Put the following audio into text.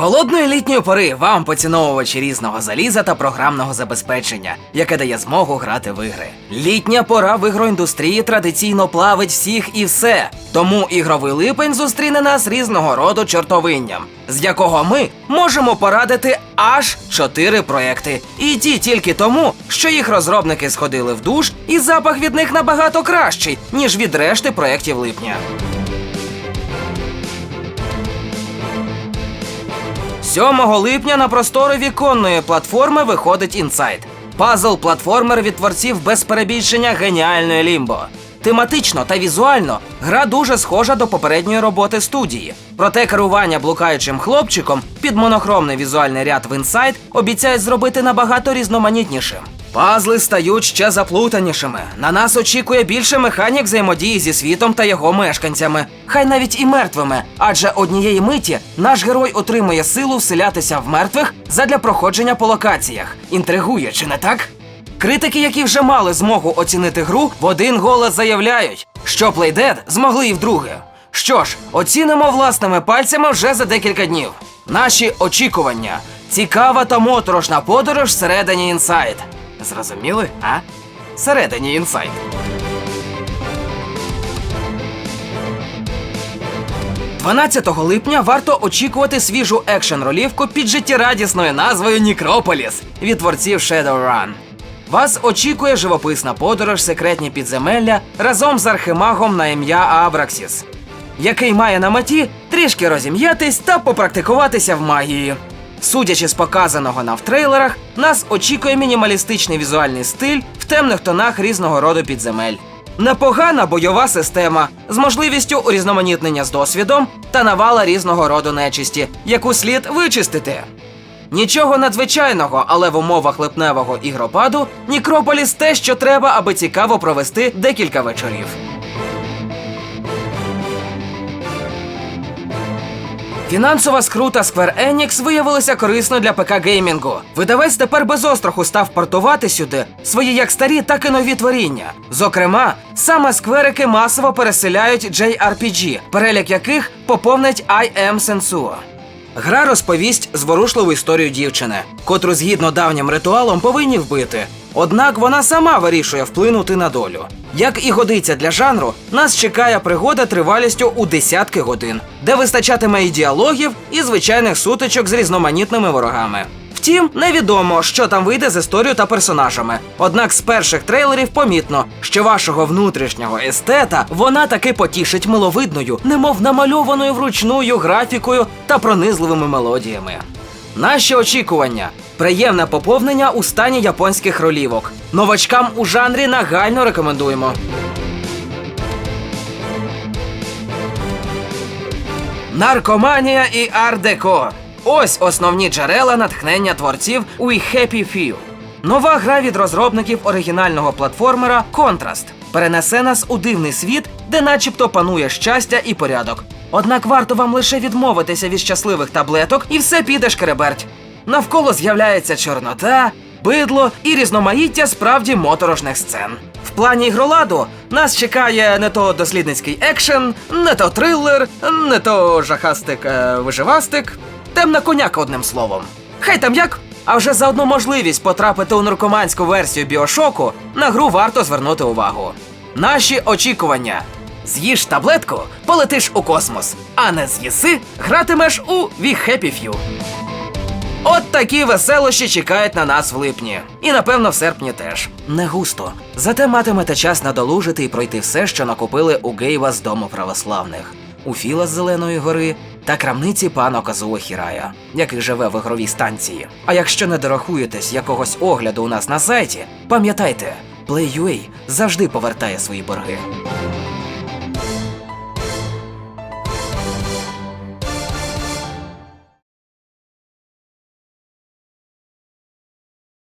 Холодної літньої пори вам поціновувачі різного заліза та програмного забезпечення, яке дає змогу грати в ігри. Літня пора в ігроіндустрії традиційно плавить всіх і все. Тому ігровий липень зустріне нас різного роду чортовинням, з якого ми можемо порадити аж чотири проекти. І ті тільки тому, що їх розробники сходили в душ, і запах від них набагато кращий, ніж від решти проєктів липня. 7 липня на простори віконної платформи виходить інсайт. Пазл-платформер від творців без перебільшення геніальної лімбо. Тематично та візуально гра дуже схожа до попередньої роботи студії. Проте керування блукаючим хлопчиком під монохромний візуальний ряд в інсайт обіцяють зробити набагато різноманітнішим. Пазли стають ще заплутанішими. На нас очікує більше механік взаємодії зі світом та його мешканцями, хай навіть і мертвими. Адже однієї миті наш герой отримує силу вселятися в мертвих задля проходження по локаціях. Інтригує, чи не так? Критики, які вже мали змогу оцінити гру, в один голос заявляють, що Playdead змогли і вдруге. Що ж, оцінимо власними пальцями вже за декілька днів. Наші очікування. Цікава та моторошна подорож всередині інсайт. Зрозуміли, а? Всередині інсайт. – 12 липня варто очікувати свіжу екшен-ролівку під життєрадісною назвою Нікрополіс від творців Shadowrun. Вас очікує живописна подорож секретні підземелля разом з архимагом на ім'я Абраксіс, який має на меті трішки розім'ятись та попрактикуватися в магії. Судячи з показаного нам в трейлерах, нас очікує мінімалістичний візуальний стиль в темних тонах різного роду підземель. Непогана бойова система з можливістю урізноманітнення з досвідом та навала різного роду нечисті, яку слід вичистити. Нічого надзвичайного, але в умовах липневого ігропаду Нікрополіс те, що треба, аби цікаво провести декілька вечорів. Фінансова скрута Square Enix виявилася корисною для ПК геймінгу. Видавець тепер без остраху став портувати сюди свої як старі, так і нові творіння. Зокрема, саме скверики масово переселяють JRPG, перелік яких поповнить I Am Sensuo. Гра розповість зворушливу історію дівчини, котру згідно давнім ритуалом повинні вбити. Однак вона сама вирішує вплинути на долю. Як і годиться для жанру, нас чекає пригода тривалістю у десятки годин, де вистачатиме і діалогів, і звичайних сутичок з різноманітними ворогами. Втім, невідомо, що там вийде з історією та персонажами. Однак з перших трейлерів помітно, що вашого внутрішнього естета вона таки потішить миловидною, немов намальованою вручною графікою та пронизливими мелодіями. Наші очікування приємне поповнення у стані японських ролівок. Новачкам у жанрі нагально рекомендуємо. Наркоманія і ар-деко. Ось основні джерела натхнення творців у «We Happy Few». Нова гра від розробників оригінального платформера Контраст перенесе нас у дивний світ, де начебто панує щастя і порядок. Однак варто вам лише відмовитися від щасливих таблеток, і все піде шкереберть. Навколо з'являється чорнота, бидло і різноманіття справді моторошних сцен. В плані ігроладу нас чекає не то дослідницький екшен, не то трилер, не то жахастик е, виживастик. Темна коняка, одним словом. Хай там як, а вже за одну можливість потрапити у наркоманську версію біошоку на гру варто звернути увагу. Наші очікування. З'їж таблетку, полетиш у космос, а не з'їси, гратимеш у We Happy Few. От такі веселощі чекають на нас в липні. І напевно в серпні теж. Не густо. Зате матимете час надолужити і пройти все, що накупили у Гейва з дому православних, у Філа з Зеленої гори та крамниці пана Казуо Хірая, який живе в ігровій станції. А якщо не дорахуєтесь якогось огляду у нас на сайті, пам'ятайте, Play.ua завжди повертає свої борги.